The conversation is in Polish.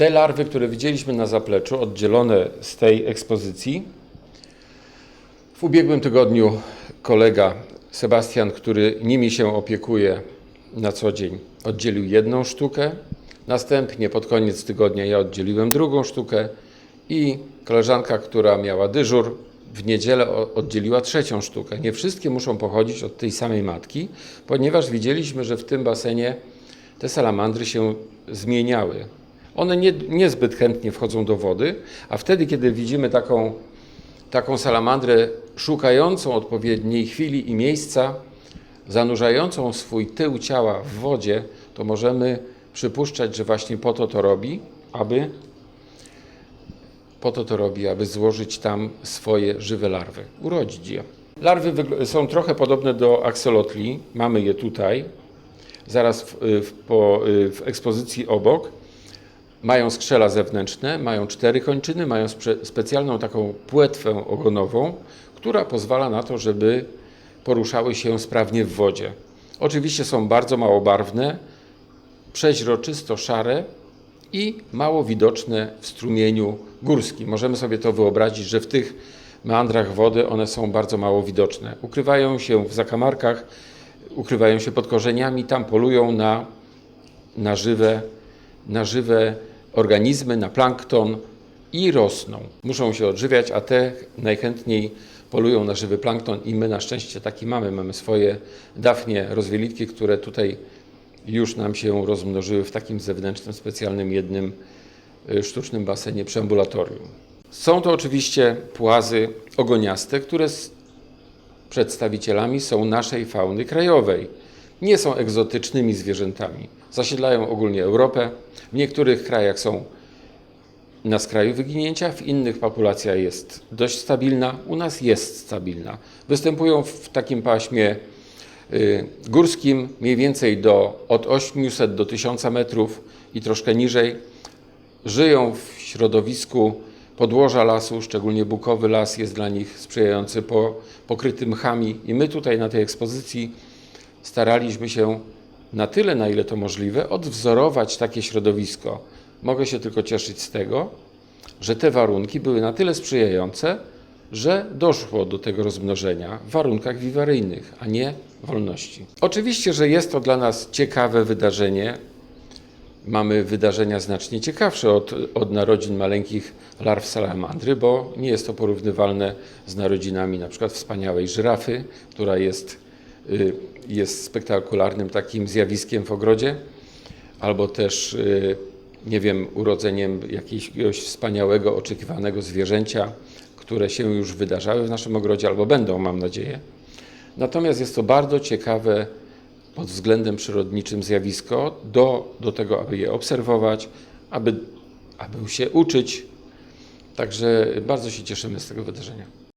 Te larwy, które widzieliśmy na zapleczu, oddzielone z tej ekspozycji, w ubiegłym tygodniu kolega Sebastian, który nimi się opiekuje na co dzień, oddzielił jedną sztukę. Następnie pod koniec tygodnia ja oddzieliłem drugą sztukę i koleżanka, która miała dyżur, w niedzielę oddzieliła trzecią sztukę. Nie wszystkie muszą pochodzić od tej samej matki, ponieważ widzieliśmy, że w tym basenie te salamandry się zmieniały. One nie, niezbyt chętnie wchodzą do wody, a wtedy, kiedy widzimy taką taką salamandrę szukającą odpowiedniej chwili i miejsca, zanurzającą swój tył ciała w wodzie, to możemy przypuszczać, że właśnie po to to robi, aby po to to robi, aby złożyć tam swoje żywe larwy, urodzić je. Larwy są trochę podobne do aksolotli, mamy je tutaj, zaraz w, w, po, w ekspozycji obok. Mają skrzela zewnętrzne, mają cztery kończyny, mają spe- specjalną taką płetwę ogonową, która pozwala na to, żeby poruszały się sprawnie w wodzie. Oczywiście są bardzo małobarwne, przeźroczysto szare i mało widoczne w strumieniu górskim. Możemy sobie to wyobrazić, że w tych meandrach wody one są bardzo mało widoczne. Ukrywają się w zakamarkach, ukrywają się pod korzeniami, tam polują na na żywe, na żywe organizmy, na plankton i rosną. Muszą się odżywiać, a te najchętniej polują na żywy plankton i my na szczęście taki mamy. Mamy swoje dawnie rozwielitki, które tutaj już nam się rozmnożyły w takim zewnętrznym, specjalnym jednym y, sztucznym basenie preambulatorium. Są to oczywiście płazy ogoniaste, które s- przedstawicielami są naszej fauny krajowej. Nie są egzotycznymi zwierzętami. Zasiedlają ogólnie Europę. W niektórych krajach są na skraju wyginięcia, w innych populacja jest dość stabilna, u nas jest stabilna. Występują w takim paśmie y, górskim mniej więcej do, od 800 do 1000 metrów i troszkę niżej. Żyją w środowisku podłoża lasu, szczególnie bukowy las jest dla nich sprzyjający, po, pokryty mchami. I my tutaj na tej ekspozycji staraliśmy się na tyle, na ile to możliwe, odwzorować takie środowisko. Mogę się tylko cieszyć z tego, że te warunki były na tyle sprzyjające, że doszło do tego rozmnożenia w warunkach wiwaryjnych, a nie wolności. Oczywiście, że jest to dla nas ciekawe wydarzenie. Mamy wydarzenia znacznie ciekawsze od, od narodzin maleńkich larw salamandry, bo nie jest to porównywalne z narodzinami na przykład wspaniałej żyrafy, która jest, jest spektakularnym takim zjawiskiem w ogrodzie, albo też, y, nie wiem, urodzeniem jakiegoś wspaniałego, oczekiwanego zwierzęcia, które się już wydarzały w naszym ogrodzie, albo będą, mam nadzieję. Natomiast jest to bardzo ciekawe pod względem przyrodniczym zjawisko do, do tego, aby je obserwować, aby, aby się uczyć. Także bardzo się cieszymy z tego wydarzenia.